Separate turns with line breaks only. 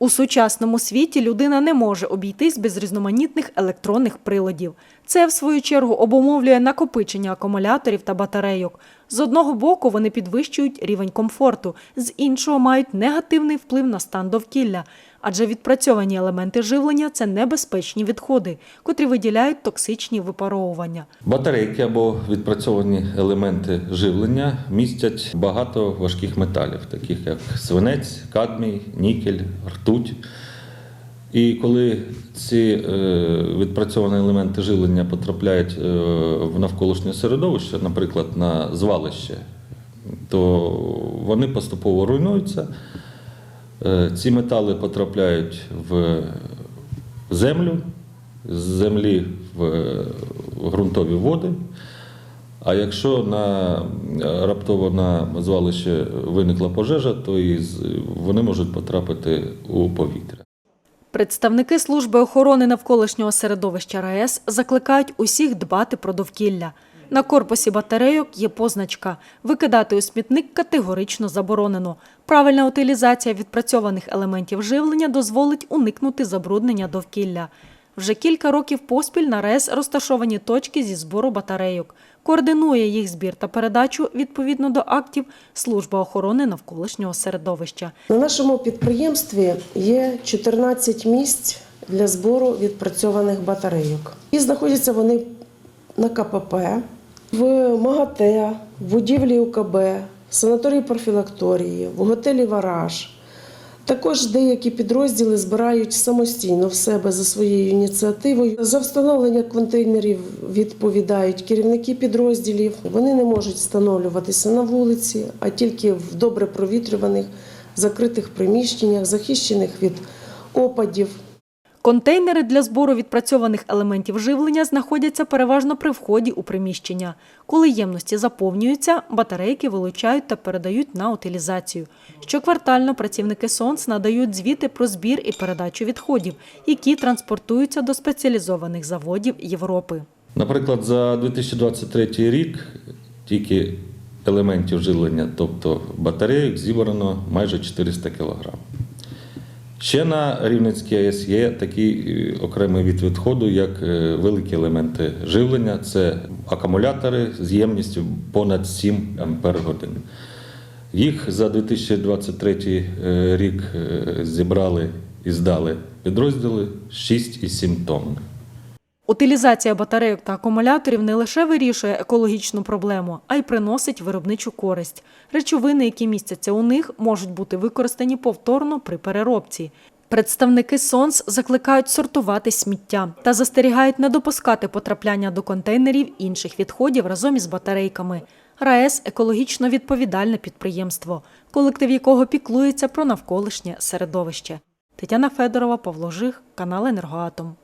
У сучасному світі людина не може обійтись без різноманітних електронних приладів. Це, в свою чергу, обумовлює накопичення акумуляторів та батарейок. З одного боку вони підвищують рівень комфорту, з іншого мають негативний вплив на стан довкілля, адже відпрацьовані елементи живлення це небезпечні відходи, котрі виділяють токсичні випаровування.
Батарейки або відпрацьовані елементи живлення містять багато важких металів, таких як свинець, кадмій, нікель, ртуть. І коли ці е, відпрацьовані елементи живлення потрапляють е, в навколишнє середовище, наприклад, на звалище, то вони поступово руйнуються. Е, Ці метали потрапляють в землю, з землі в ґрунтові води. А якщо на раптово на звалище виникла пожежа, то і вони можуть потрапити у повітря.
Представники служби охорони навколишнього середовища РаЕС закликають усіх дбати про довкілля. На корпусі батарейок є позначка викидати у смітник категорично заборонено. Правильна утилізація відпрацьованих елементів живлення дозволить уникнути забруднення довкілля. Вже кілька років поспіль на РаЕС розташовані точки зі збору батарейок. Координує їх збір та передачу відповідно до актів Служба охорони навколишнього середовища.
На нашому підприємстві є 14 місць для збору відпрацьованих батарейок. І знаходяться вони на КПП, в МАГАТЕ, в будівлі УКБ, в санаторії профілакторії, в готелі Вараж. Також деякі підрозділи збирають самостійно в себе за своєю ініціативою. За встановлення контейнерів відповідають керівники підрозділів. Вони не можуть встановлюватися на вулиці, а тільки в добре провітрюваних закритих приміщеннях, захищених від опадів.
Контейнери для збору відпрацьованих елементів живлення знаходяться переважно при вході у приміщення. Коли ємності заповнюються, батарейки вилучають та передають на утилізацію. Щоквартально працівники СОНС надають звіти про збір і передачу відходів, які транспортуються до спеціалізованих заводів Європи.
Наприклад, за 2023 рік тільки елементів живлення, тобто батарейок, зібрано майже 400 кг. Ще на Рівненській АЕС є такий е, окремий від відходу, як е, великі елементи живлення. Це акумулятори з ємністю понад 7 ампер годин. Їх за 2023 е, рік зібрали і здали підрозділи 6,7 тонн.
Утилізація батарейок та акумуляторів не лише вирішує екологічну проблему, а й приносить виробничу користь. Речовини, які містяться у них, можуть бути використані повторно при переробці. Представники СОНС закликають сортувати сміття та застерігають не допускати потрапляння до контейнерів інших відходів разом із батарейками. РаЕС екологічно відповідальне підприємство, колектив якого піклується про навколишнє середовище. Тетяна Федорова, Павло Жих, канал Енергоатом.